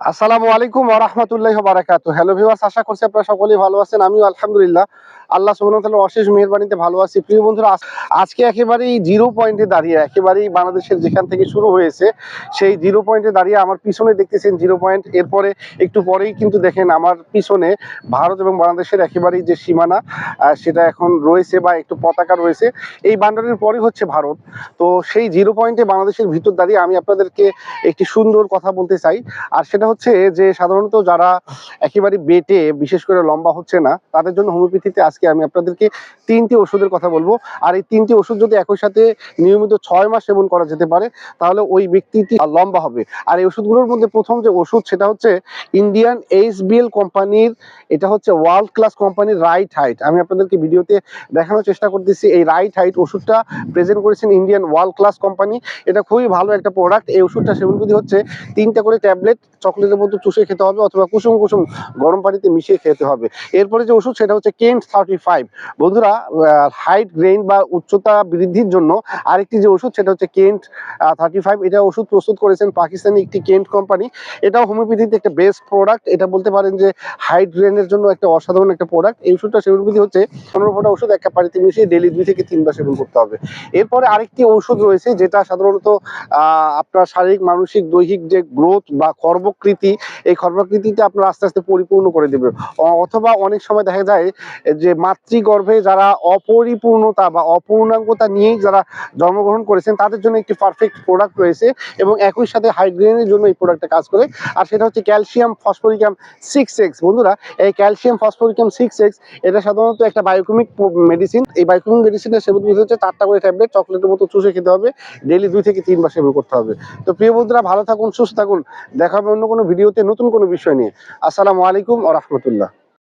আসসালামু আলাইকুম ওরহমতুল্লাহ বারাকাতু হ্যালো ভিউয়ার্স আশা করছি আপনারা সকলেই ভালো আছেন। আমিও আলহামদুলিল্লাহ। আল্লাহ সুবহানাহু অশেষ মেহেরবানিতে ভালো আছি। প্রিয় বন্ধুরা আজকে একেবারেই জিরো পয়েন্টে দাঁড়িয়ে, একেবারেই বাংলাদেশের যেখান থেকে শুরু হয়েছে, সেই জিরো পয়েন্টে দাঁড়িয়ে আমার পিছনে দেখতেছেন জিরো পয়েন্ট। এরপরে একটু পরেই কিন্তু দেখেন আমার পিছনে ভারত এবং বাংলাদেশের একেবারেই যে সীমানা সেটা এখন রয়েছে বা একটু পতাকা রয়েছে। এই বান্ডারের পরে হচ্ছে ভারত। তো সেই জিরো পয়েন্টে বাংলাদেশের ভিতর দাঁড়িয়ে আমি আপনাদেরকে একটি সুন্দর কথা বলতে চাই। আর সেটা হচ্ছে যে সাধারণত যারা একেবারে বেটে, বিশেষ করে লম্বা হচ্ছে না, তাদের জন্য হোমিওপ্যাথিতে আজকে আমি আপনাদেরকে তিনটি ওষুধের কথা বলব। আর এই তিনটি ওষুধ যদি একই সাথে নিয়মিত ছয় মাস সেবন করা যেতে পারে, তাহলে ওই ব্যক্তিটি লম্বা হবে। আর এই ওষুধগুলোর মধ্যে প্রথম যে ওষুধ, সেটা হচ্ছে ইন্ডিয়ান এইচবিএল কোম্পানির, এটা হচ্ছে ওয়ার্ল্ড ক্লাস কোম্পানির রাইট হাইট আমি আপনাদেরকে ভিডিওতে দেখানোর চেষ্টা করতেছি, এই রাইট হাইট ওষুধটা প্রেজেন্ট করেছেন ইন্ডিয়ান ওয়ার্ল্ড ক্লাস কোম্পানি। এটা খুবই ভালো একটা প্রোডাক্ট এই ওষুধটা সেবন বিধি হচ্ছে তিনটা করে ট্যাবলেট চকলেটের মধ্যে চুষে খেতে হবে অথবা কুসুম কুসুম গরম পানিতে মিশিয়ে খেতে হবে। এরপরে যে ওষুধ সেটা হচ্ছে কেন্ট থার্টি ফাইভ বন্ধুরা হাইট গ্রেইন বা উচ্চতা বৃদ্ধির জন্য আরেকটি যে ওষুধ সেটা হচ্ছে কেন্ট থার্টি ফাইভ এটা ওষুধ প্রস্তুত করেছেন পাকিস্তানি একটি কেন্ট কোম্পানি এটাও হোমিওপ্যাথিতে একটা বেস্ট প্রোডাক্ট এটা বলতে পারেন যে হাইট গ্রেনের জন্য একটা অসাধারণ একটা প্রোডাক্ট এই ওষুধটা সেবন বিধি হচ্ছে পনেরো ফোটা ওষুধ একটা পানিতে মিশিয়ে ডেলি দুই থেকে তিনবার সেবন করতে হবে। এরপরে আরেকটি ওষুধ রয়েছে যেটা সাধারণত আপনার শারীরিক, মানসিক, দৈহিক যে গ্রোথ বা কর্মকৃতি এই কর্মকৃতিটা আপনার আস্তে আস্তে পরিপূর্ণ করে দেবে অথবা অনেক সময় দেখা যায় যে মাতৃগর্ভে যারা অপরিপূর্ণতা বা অপূর্ণাঙ্গতা নিয়েই যারা জন্মগ্রহণ করেছেন, তাদের জন্য একটি পারফেক্ট প্রোডাক্ট রয়েছে এবং একই সাথে হাইড্রেনের জন্য এই প্রোডাক্টটা কাজ করে। আর সেটা হচ্ছে ক্যালসিয়াম ফসফরিকাম সিক্স এক্স বন্ধুরা, এই ক্যালসিয়াম ফসফরিকাম সিক্স এক্স এটা সাধারণত একটা বায়োকেমিক মেডিসিন এই বায়োকেমিক মেডিসিনের সেবন বিধি হচ্ছে চারটা করে ট্যাবলেট চকলেটের মতো চুষে খেতে হবে। ডেলি দুই থেকে তিনবার সেবন করতে হবে। তো প্রিয় বন্ধুরা, ভালো থাকুন, সুস্থ থাকুন। দেখা হবে অন্য কোনো ভিডিওতে নতুন কোনো বিষয় নিয়ে। আসসালামু আলাইকুম ও রহমতুল্লাহ।